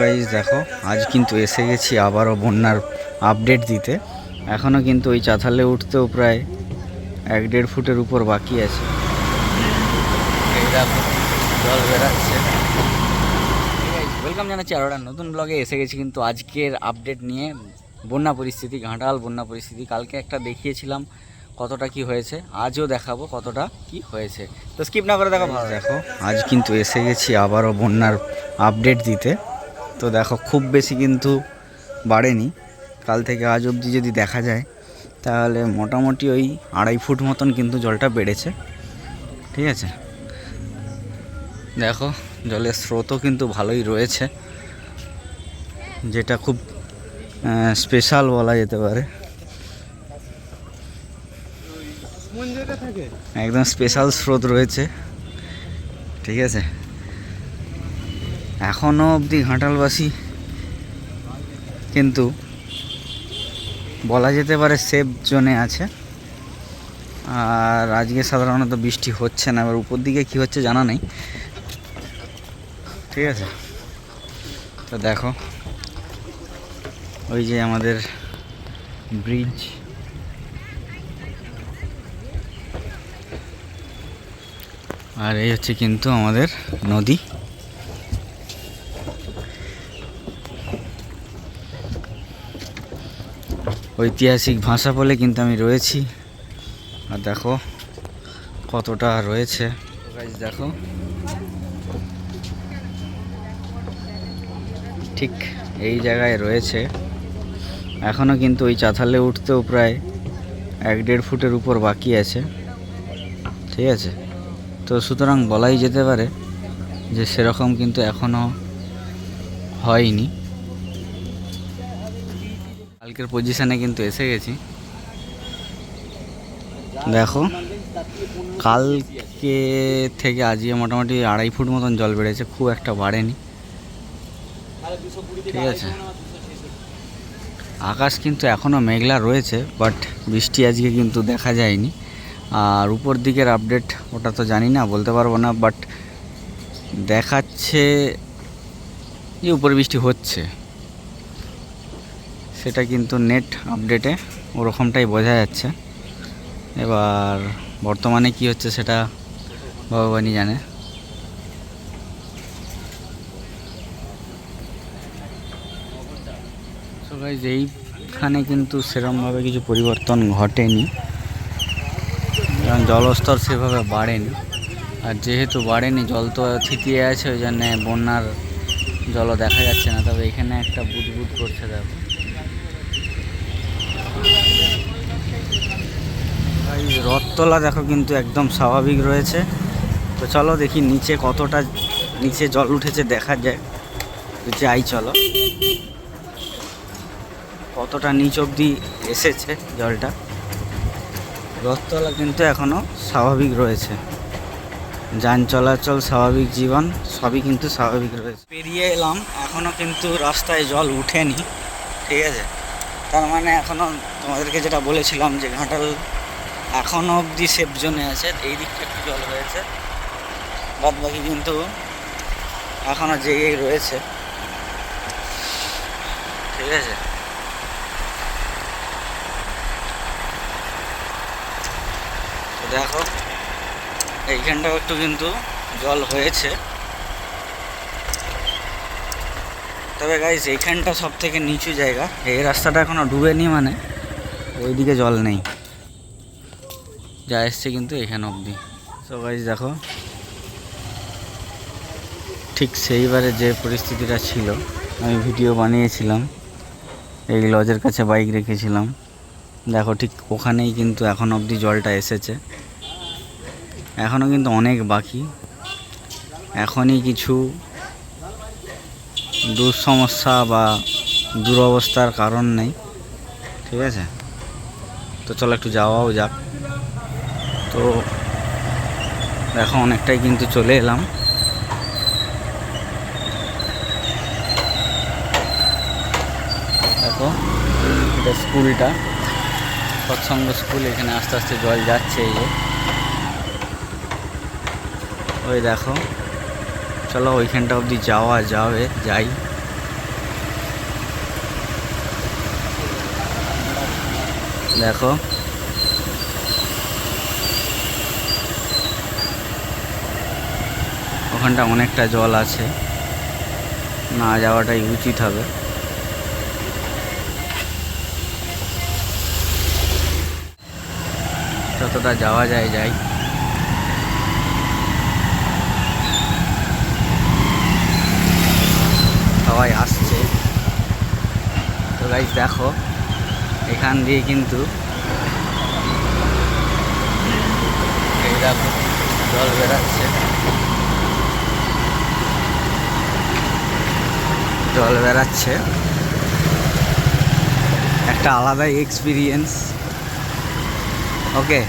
Guys দেখো আজ কিন্তু এসে গেছি আবারও বন্যার আপডেট দিতে। এখনও কিন্তু ওই চাতালে উঠতেও প্রায় এক দেড় ফুটের উপর বাকি আছে। এই দেখো জল বেরাচ্ছে। ওয়েলকাম জানাচ্ছি আর একটা নতুন ব্লগে এসে গেছি কিন্তু আজকের আপডেট নিয়ে বন্যা পরিস্থিতি ঘাটাল বন্যা পরিস্থিতি। কালকে একটা দেখিয়েছিলাম কতটা কি হয়েছে। আজও দেখাবো কতটা কি হয়েছে। তো স্কিপ না করে দেখো ভালো দেখো আজ কিন্তু এসে গেছি আবারও বন্যার আপডেট দিতে। তো দেখো, খুব বেশি কিন্তু বাড়েনি। কাল থেকে আজ অবধি যদি দেখা যায়, তাহলে মোটামুটি ওই আড়াই ফুট মতন কিন্তু জলটা বেড়েছে। ঠিক আছে? দেখো, জলের স্রোতও কিন্তু ভালোই রয়েছে, যেটা খুব স্পেশাল বলা যেতে পারে। একদম স্পেশাল স্রোত রয়েছে। ঠিক আছে? এখনও অবধি ঘাটালবাসী কিন্তু বলা যেতে পারে সেফ জোনে আছে। আর আজকে সাধারণত বৃষ্টি হচ্ছে না, এবার উপর দিকে কী হচ্ছে জানা নেই। ঠিক আছে? তো দেখো, ওই যে আমাদের ব্রিজ আর এই হচ্ছে কিন্তু আমাদের নদী। ঐতিহাসিক ভাষা বলে কিন্তু আমি রয়েছি। আর দেখো কতটা রয়েছে। দেখো। ঠিক এই জায়গায় রয়েছে। এখনও কিন্তু ওই চাতালে উঠতেও প্রায় এক দেড় ফুটের উপর বাকি আছে। ঠিক আছে? তো সুতরাং বলাই যেতে পারে যে সেরকম কিন্তু এখনও হয়নি। কালকের পজিশানে কিন্তু এসে গেছি। দেখো, কালকে থেকে আজকে মোটামুটি আড়াই ফুট মতন জল বেড়েছে, খুব একটা বাড়েনি। ঠিক আছে? আকাশ কিন্তু এখনও মেঘলা রয়েছে বাট বৃষ্টি আজকে কিন্তু দেখা যায়নি। আর উপর দিকের আপডেট ওটা তো জানি না, বলতে পারব না বাট দেখাচ্ছে যে উপর বৃষ্টি হচ্ছে। সেটা কিন্তু নেট আপডেটে ওরকমটাই বোঝা যাচ্ছে। এবার বর্তমানে কি হচ্ছে সেটা ভগবানই জানে। এইখানে কিন্তু সেরমভাবে কিছু পরিবর্তন ঘটেনি। কারণ জলস্তর সেভাবে বাড়েনি। আর যেহেতু বাড়েনি, জল তো থিতিয়ে আছে, ওই জন্যে বন্যার জলও দেখা যাচ্ছে না। তবে এখানে একটা বুদবুদ করছে দেখো। ভাই, রথতলা দেখো কিন্তু একদম স্বাভাবিক রয়েছে। তো চলো দেখি নিচে কতটা, নিচে জল উঠেছে দেখা যায়। যাই চলো। কতটা নিচ অবধি এসেছে জলটা। রথতলা কিন্তু এখনও স্বাভাবিক রয়েছে। যান চলাচল স্বাভাবিক জীবন, সবই কিন্তু স্বাভাবিক রয়েছে। পেরিয়ে এলাম এখনও কিন্তু রাস্তায় জল উঠেনি, ঠিক আছে? তার মানে এখনও তোমাদেরকে যেটা বলেছিলাম যে ঘাটাল এখনও অবধি সেফ জোনে আছে, এই দিকটা একটু জল হয়েছে। বাদ বাকি কিন্তু এখনও জেগেই রয়েছে। ঠিক আছে? তো দেখো, এইখানটাও একটু কিন্তু জল হয়েছে। তবে গাইজ এইখানটা সব থেকে নিচু জায়গা। এই রাস্তাটা এখনও ডুবেনি মানে ওইদিকে জল নেই। যা এসছে কিন্তু এখানে অবধি। গাইজ দেখো। ঠিক সেইবারে যে পরিস্থিতিটা ছিল, আমি ভিডিও বানিয়েছিলাম। এই লজের কাছে বাইক রেখেছিলাম। দেখো, ঠিক ওখানেই কিন্তু এখন অবধি জলটা এসেছে। এখনও কিন্তু অনেক বাকি। এখনই কিছু দুঃসমস্যা বা দুরবস্থার কারণ নেই। ঠিক আছে? তো চলো একটু যাওয়াও যাক। তো দেখো, অনেকটাই কিন্তু চলে এলাম। দেখো, এটা স্কুলটা সৎসঙ্গ স্কুল, এখানে আস্তে আস্তে জল যাচ্ছে এই যে। ওই দেখো, চলো ওইখানটা অবধি যাওয়া যাবে, যাই। দেখো ওখানটা অনেকটা জল আছে। না যাওয়াটাই উচিত হবে। যতটা যাওয়া যায়, যাই। সবাই আসছে। তো গাইজ দেখো, এখান দিয়ে কিন্তু জল বেরাচ্ছে। জল বেরাচ্ছে একটা আলাদাই এক্সপিরিয়েন্স ওকে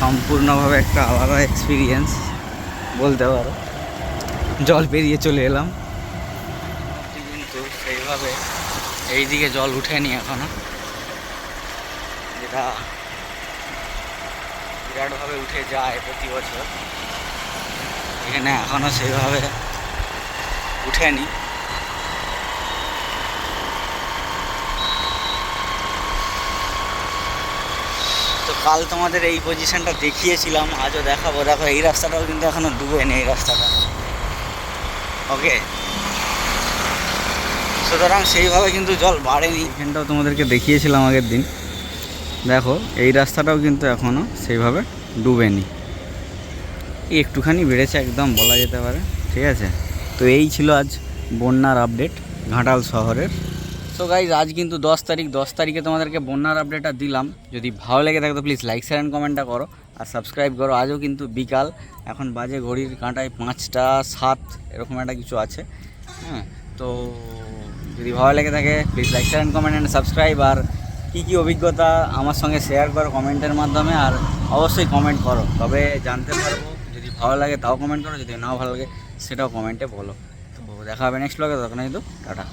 সম্পূর্ণভাবে একটা আলাদা এক্সপিরিয়েন্স বলতে পারো। জল পেরিয়ে চলে এলাম। কিন্তু সেইভাবে এইদিকে জল উঠেনি এখনও। যেটা বিরাটভাবে উঠে যায় প্রতি বছর। এখানে এখনও সেইভাবে উঠেনি। কাল তোমাদের এই পজিশনটা দেখিয়েছিলাম, আজও দেখাবো। দেখো, এই রাস্তাটাও কিন্তু এখনও ডুবে নেই, এই রাস্তাটা। ওকে সুতরাং সেইভাবে কিন্তু জল বাড়েনি। এখানটাও তোমাদেরকে দেখিয়েছিলাম আগের দিন। দেখো, এই রাস্তাটাও কিন্তু এখনও সেইভাবে ডুবেনি। একটুখানি বেড়েছে একদম, বলা যেতে পারে। ঠিক আছে? তো এই ছিল আজ বন্যার আপডেট ঘাটাল শহরের সো গাইজ আজ কিন্তু দশ তারিখ, দশ তারিখে তোমাদেরকে বন্যার আপডেটটা দিলাম। যদি ভালো লেগে থাকে তো প্লিজ লাইক শেয়ার অ্যান্ড কমেন্টটা করো। আর সাবস্ক্রাইব করো। আজও কিন্তু বিকাল, এখন বাজে ঘড়ির কাঁটায় পাঁচটা সাত, এরকম একটা কিছু আছে। হ্যাঁ তো যদি ভালো লেগে থাকে please like share and comment and subscribe আর কী কী অভিজ্ঞতা আমার সঙ্গে শেয়ার করো কমেন্টের মাধ্যমে। আর অবশ্যই কমেন্ট করো। তবে জানতে পারব, যদি ভালো লাগে তাও কমেন্ট করো, যদি নাও ভালো লাগে সেটাও কমেন্টে বলো। তো দেখা হবে নেক্সট ব্লগে তখন কিন্তু টাটা।